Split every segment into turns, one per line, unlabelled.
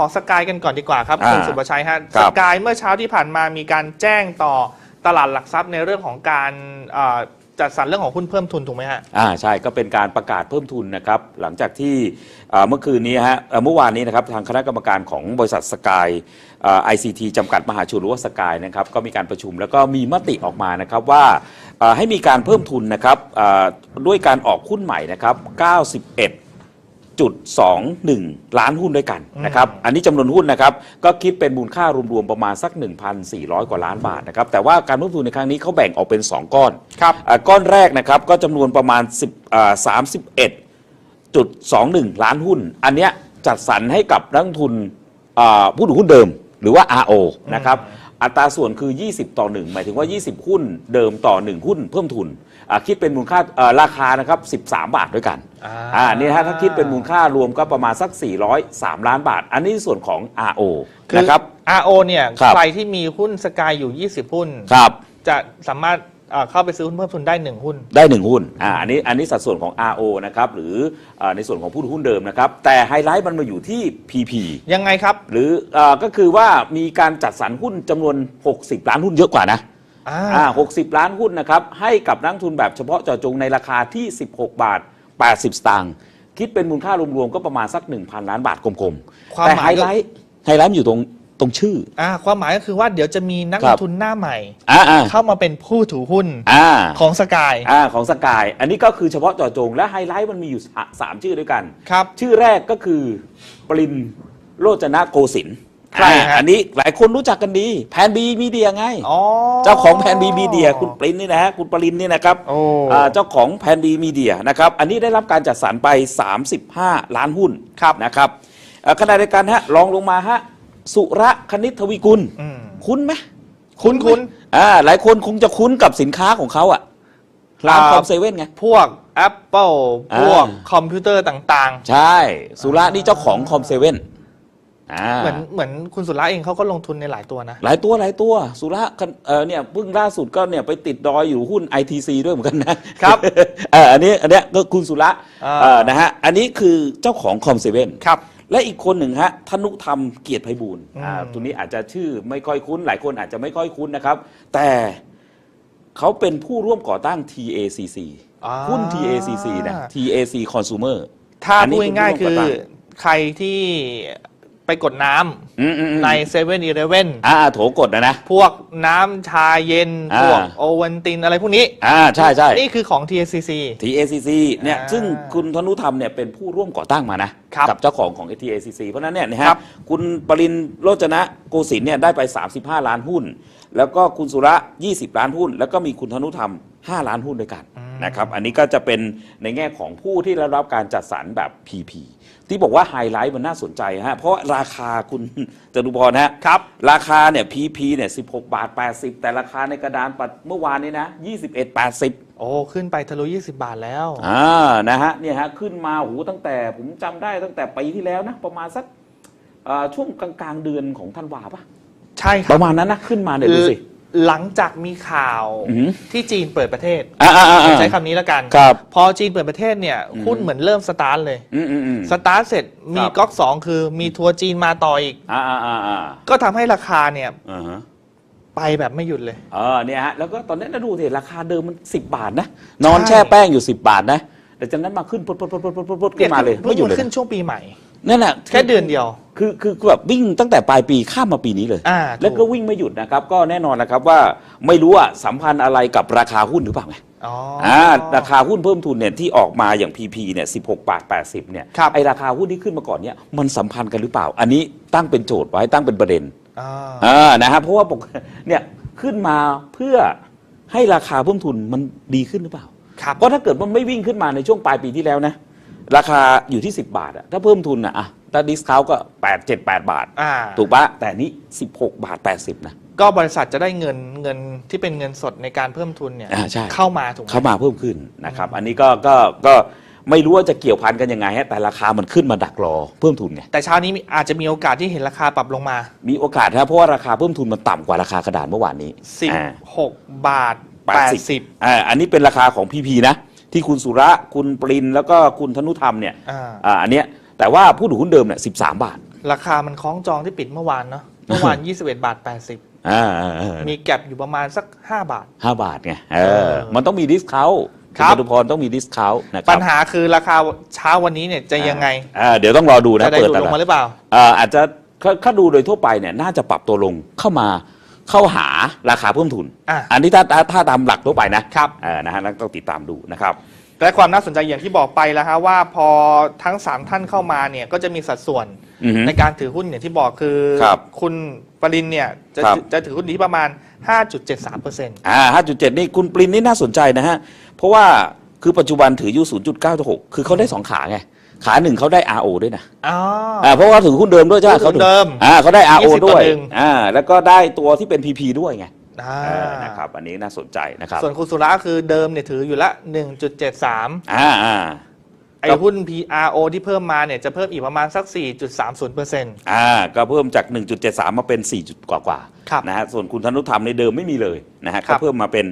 ของสกายกันก่อนดีกว่าครับ
อ่า
คุณสุประชัยฮะ
ครั
ส
บ
กายเมื่อเช้าที่ผ่านมามีการแจ้งต่อตลาดหลักทรัพย์ในเรื่องของการเอ่อจัดสรรเรื่องของหุ้นเพิ่มทุนถูกไหมฮะ
อ่าใช่ก็เป็นการประกาศเพิ่มทุนนะครับหลังจากที่เอ่อเมื่อคืนนี้ฮะเอ่อเมื่อวานนี้นะครับทางคณะกรรมการของบริษัทสกายไอซีทีจำกัดมหาชนหรือว่าสกายนะครับก็มีการประชุมแล้วก็มีมติออกมานะครับว่าเอ่อให้มีการเพิ่มทุนนะครับเอ่อด้วยการออกหุ้นใหม่นะครับ91 จุด21 ล้านหุ้นด้วยกันนะครับ อันนี้จำนวนหุ้นนะครับ ก็คิดเป็นมูลค่ารวมๆประมาณสัก 1,400 กว่าล้านบาทนะครับ แต่ว่าการเพิ่มทุนในครั้งนี้เขาแบ่งออกเป็น 2 ก้อน
ครับ
อ่าก้อนแรกนะครับก็จำนวนประมาณ10อ่า31.21 ล้านหุ้น อันเนี้ยจัดสรรให้กับนักลงทุนอ่าผู้ถือหุ้นเดิม หรือว่า RO นะครับ อัตราส่วนคือ 20 ต่อ 1 หมายถึงว่า 20 หุ้นเดิมต่อ 1 หุ้นเพิ่มทุนอ่าคิดเป็นมูลค่าเอ่อราคานะครับ 13 บาทด้วยกัน
อ่า
อ่านี่ฮะถ้าคิดเป็นมูลค่ารวมก็ประมาณสัก 403 ล้านบาท อันนี้ส่วนของ RO
คือ
นะครับ
RO เนี่ย
ครับ
ใครที่มีหุ้นสกายอยู่ 20 หุ้น
ครับ
จะสามารถเอ่อเข้าไปซื้อหุ้นเพิ่มทุนได้1หุ้น
ได้หนึ่งหุ้นอ่าอันนี้อันนี้สัดส่วนของ RO นะครับหรือเออในส่วนของผู้ถือหุ้นเดิมนะครับแต่ไฮไลท์มันมาอยู่ที่ PP
ยังไงครับ
หรือเออก็คือว่ามีการจัดสรรหุ้นจำนวน 60 ล้านหุ้นเยอะกว่านะ
อ่า
อ่า60 ล้านหุ้นนะครับให้กับนักลงทุนแบบเฉพาะเจาะจงในราคาที่ 16 บาท 80 สตางค์คิดเป็นมูลค่ารวมๆก็ประมาณสัก 1,000 ล้านบาทกลม
ความ
ๆแต่
ห
ไฮ
มายก็
ไลท์ไฮไลท์มันอยู่ตรง ตรงชื่อ
อ่าความหมายก็คือว่าเดี๋ยวจะมีนัก
ค
ล
รับ
งทุนหน้าใหม่
อ่าอ่า
เข้ามาเป็นผู้ถือหุ้น
อ่า
ของสกาย
อ่าของสกาย อันนี้ก็คือเฉพาะเจาะจงและไฮไลท์มันมีอยู่สะสามชื่อด้วยกัน
ครับ
ชื่อแรกก็คือปรินโรจนะโกสินทร์
ใครฮะ
อ่าอันนี้หลายคนรู้จักกันดี แพนบีมีเดียไง
อ๋อ
เจ้าของแพนบีมีเดียคุณปรินนี่นะฮะคุณปรินนี่นะครับ
โอ้
อ่าเจ้าของแพนบีมีเดียนะครับอันนี้ได้รับการจัดสรรไป 35 ล้านหุ้น
ครับ
นะครับเอ่อขณะเดียวกันฮะรองลงมาฮะ สุระคณิตทวีกุล
อืม
คุ้นไหม
คุ้นคุ้น
อ่าหลายคนคงจะคุ้นกับสินค้าของเขาอะร้าน
อ่า
คอมเซเว่นไง
พวก Apple
อ่า
พวกคอมพิวเตอร์ต่าง
ใช่ สุระนี่เจ้าของคอมเซเว่นอ่า
ๆ เหมือนเหมือนคุณสุระเองเขาก็ลงทุนในหลายตัวนะ
หลายตัวหลายตัวสุระกันเออเนี่ยเพิ่งล่าสุดก็เนี่ยไปติดดอยอยู่หุ้น ITC ด้วยเหมือนกันนะครับเอออันนี้อันเนี้ยก็คุณสุระ
อ่า
เออนะฮะอันนี้คือเจ้าของคอมเซเว่น
ครับ
และอีกคนหนึ่งฮะธนุธรรมเกียรติไพบูลย์
อืม
อ่าตัวนี้อาจจะชื่อไม่ค่อยคุ้น หลายคนอาจจะไม่ค่อยคุ้นนะครับ แต่เขาเป็นผู้ร่วมก่อตั้ง TACC
อ่า
หุ้น TACC นะ TAC Consumer
ถ้า
อันนี้
พูดง่ายๆ
เป็นผู้
คือ
ร่วมก่อตั้ง
ใครที่ ไปกดน้
อืมอืมอืมำ
ในเซเว่นอีเลเว่น
อ่าโถกดนะนะ
พวกน้ำชาเย็น
อ่า
พวกโอวันตินอะไรพวกนี้
อ่าใช่ใช่
นี่คือของ TSCC
TACC เนี่ย
อ่า
ซึ่งคุณธนุธรรมเนี่ยเป็นผู้ร่วมก่อตั้งมานะครับกับเจ้าของของ TACC เพราะฉะนั้นเนี่ยนะ
ครั
ฮะ
บ
คุณปรินโรจนะโกสินทร์เนี่ยได้ไป 35 ล้านหุ้น แล้วก็คุณสุระ 20 ล้านหุ้น แล้วก็มีคุณธนุธรรม 5 ล้านหุ้นด้วยกัน นะครับ อันนี้ก็จะเป็นในแง่ของผู้ที่ได้รับการจัดสรรแบบ PP ที่บอกว่าไฮไลท์มันน่าสนใจฮะ เพราะว่าราคาคุณ จตุพรนะฮะ
ครับ
ราคาเนี่ย PP เนี่ย16 บาท 80 แต่ราคาในกระดานปัดเมื่อวานนี้นะ 21 80
โอ้ ขึ้นไปทะลุ 20 บาทแล้ว
อ่า นะฮะ เนี่ยฮะ ขึ้นมาโหตั้งแต่ผมจำได้ตั้งแต่ปีที่แล้วนะ ประมาณสักเอ่อช่วงกลางๆเดือนของธันวาปะ
ใช่ค
ป
รับ
ระมาณนั้นนะ ขึ้นมาเนี่ยดูสิ
หลังจากมีข่าว
อือหือ
ที่จีนเปิดประเทศ
อ่าอ่าอ่า
ใช้คำนี้แล้วกัน
ครับ
พอจีนเปิดประเทศเนี่ยหุ้นเหมือนเริ่มสตาร์ทเลย
อืมอืมอืม
สตาร์ทเสร็จมี
ครับ
ก๊อกสองคือมีทัวร์จีนมาต่ออีก
อ่าอ่าอ่าอ่า
ก็ทำให้ราคาเนี่ย
อ่าฮะ
ไปแบบไม่หยุดเลย
เออเนี่ยฮะแล้วก็ตอนนี้นะดูสิราคาเดิมมัน 10 บาทนะ นอน
ใช่
แช่แป้งอยู่ 10 บาทนะแต่จากนั้นมาขึ้นปุ๊บปุ๊บปุ๊บปุ๊บปุ๊บปุ๊บขึ้นมาเลย
พิ่ง
ไม่หยุดเลย
ขึ้น
นะ
ช่วงปีใหม่
นั่นแหละ
แค่เดือนเดียว
คือคือคือแบบวิ่งตั้งแต่ปลายปีข้ามมาปีนี้เลย
อ่า
แล้วก็
ถูก
วิ่งไม่หยุดนะครับ ก็แน่นอนนะครับว่าไม่รู้อะสัมพันธ์อะไรกับราคาหุ้นหรือเปล่าไง
อ๋ออ
อ่าราคาหุ้นเพิ่มทุนเนี่ยที่ออกมาอย่าง PP เนี่ย16บาท80เนี่ย
ครับ
ไอราคาหุ้นที่ขึ้นมาก่อนเนี่ยมันสัมพันธ์กันหรือเปล่า อันนี้ตั้งเป็นโจทย์ไว้ตั้งเป็นประเด็น
อ่า
อ่านะฮะเพราะว่าปกเนี่ยขึ้นมาเพื่อให้ราคาเพิ่มทุนมันดีขึ้นหรือเปล่า
ครับ
เพราะถ้าเกิดมันไม่วิ่งขึ้นมาในช่วงปลายปีที่แล้วนะ ราคาอยู่ที่ 10 บาทอะถ้าเพิ่มทุนอะอะถ้าดิสคาวก็ 8 7 8 บาท
อ่า
ถูกปะแต่นี่16 บาท 80 นะ
ก็บริษัทจะได้เงินเงินที่เป็นเงินสดในการเพิ่มทุนเนี่ย
อ่าใช่
เข้ามาถูกไหม
เข้ามาเพิ่มขึ้นนะครับ อันนี้ก็ก็ก็ไม่รู้ว่าจะเกี่ยวพันกันยังไงฮะแต่ราคามันขึ้นมาดักรอเพิ่มทุนไง
แต่เช้านี้มีอาจจะมีโอกาสที่เห็นราคาปรับลงมา
มีโอกาสนะเพราะว่าราคาเพิ่มทุนมันต่ำกว่าราคากระดานเมื่อวานนี้อ่า
16 บาท 80
อ่าอันนี้เป็นราคาของพีพีนะ ที่คุณสุระ คุณปรินแล้วก็คุณธนุธรรมเนี่ย
อ่า
อ่าอันเนี้ยแต่ว่าผู้ถือหุ้นเดิมเนี่ย13บาท
อราคามันคล้องจองที่ปิดเมื่อวานเนาะเมื่อวาน 21 บาท80
อ่าอ่าอ่า
มีแก็บอยู่ประมาณสัก 5 บาท
ห้าบาทไงเอ
เอ
อ
อ
มันต้องมีดิสคาว
ครับ
จตุพรต้องมีดิสคาวนะค
ปั
รับ
ญหาคือราคาเช้าวันนี้เนี่ยจะยังไง
อ่าเดี๋ยวต้องรอดูนะ
จะได้
เปิด
ดูด
ต
ลง
ลาด
มาหรือเปล่า
อ่าอาจจะถ้าถ้าดูโดยทั่วไปเนี่ยน่าจะปรับตัวลงเข้ามา เข้าหาราคาเพิ่มทุน
อะ
อันนี้ถ้าถ้าถ้าตามหลักทั่วไปนะครับ เออนะฮะต้องติดตามดูนะครับ
และความน่าสนใจอย่างที่บอกไปแล้วฮะว่าพอทั้ง 3 ท่านเข้ามาเนี่ยก็จะมีสัดส่วน
อือฮึ
ในการถือหุ้นอย่างที่บอกคือ
ครับ
คุณปรินเนี่ยจะ
ครับ
จะถือหุ้นอยู่ที่ประมาณ 5.73%
อ่า5.7 นี่คุณปรินนี่น่าสนใจนะฮะ เพราะว่าคือปัจจุบันถืออยู่ 0.96 คือเขาได้ 2 ขาไง ขาหนึ่งเขาได้ RO ด้วยนะ
อ๋อ
อ่าเพราะว่าถือหุ้นเดิมด้วยใช่ไหม
หุ้น
เขาถือ
เดิม
อ่าเขาได้ RO
20
ด้วย
ต่อหนึ่ง
อ่าแล้วก็ได้ตัวที่เป็น PP ด้วยไง
อ่า
เออนะครับอันนี้น่าสนใจนะครับ
ส่วนคุณสุระคือเดิมเนี่ยถืออยู่ละ 1.73
อ่าอ่า
ไอ้หุ้น PRO ที่เพิ่มมาเนี่ยจะเพิ่มอีกประมาณสัก 4.30%
อ่าก็เพิ่มจาก 1.73 มาเป็น 4 จุดกว่ากว่าๆ
ครับ
นะฮะส่วนคุณธนุธรรมในเดิมไม่มีเลยนะฮะ
ครั
ก็
บ
เพิ่มมาเป็น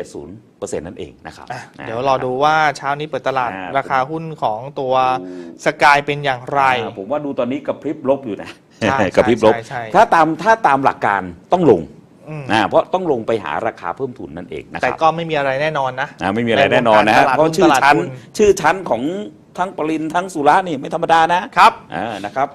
0.70%นั่นเองนะครับ
อะ
นะ
เดี๋ยวรอดูว่าเช้านี้เปิดตลาด
อ่า
ราคาหุ้นของตัวสกายเป็นอย่างไร
อ่าผมว่าดูตอนนี้กระพริบลบอยู่นะ
ใช่
กระพริบลบ
ใช่ใช่
ถ้าตามถ้าตามหลักการต้องลง
อืม
นะเพราะต้องลงไปหาราคาเพิ่มทุนนั่นเองนะค
แต่
รับ
ก็ไม่มีอะไรแน่นอนนะ
อ่าไม่มีอะไรแน่นอนนะฮะ
ในวงการตลาด
เพราะชื่อ
หุ้นตลาด
ชั้น
ทุน
ชื่อชั้นของทั้งปรินทั้งสุรานี่ไม่ธรรมดานะครับ อ่านะครับ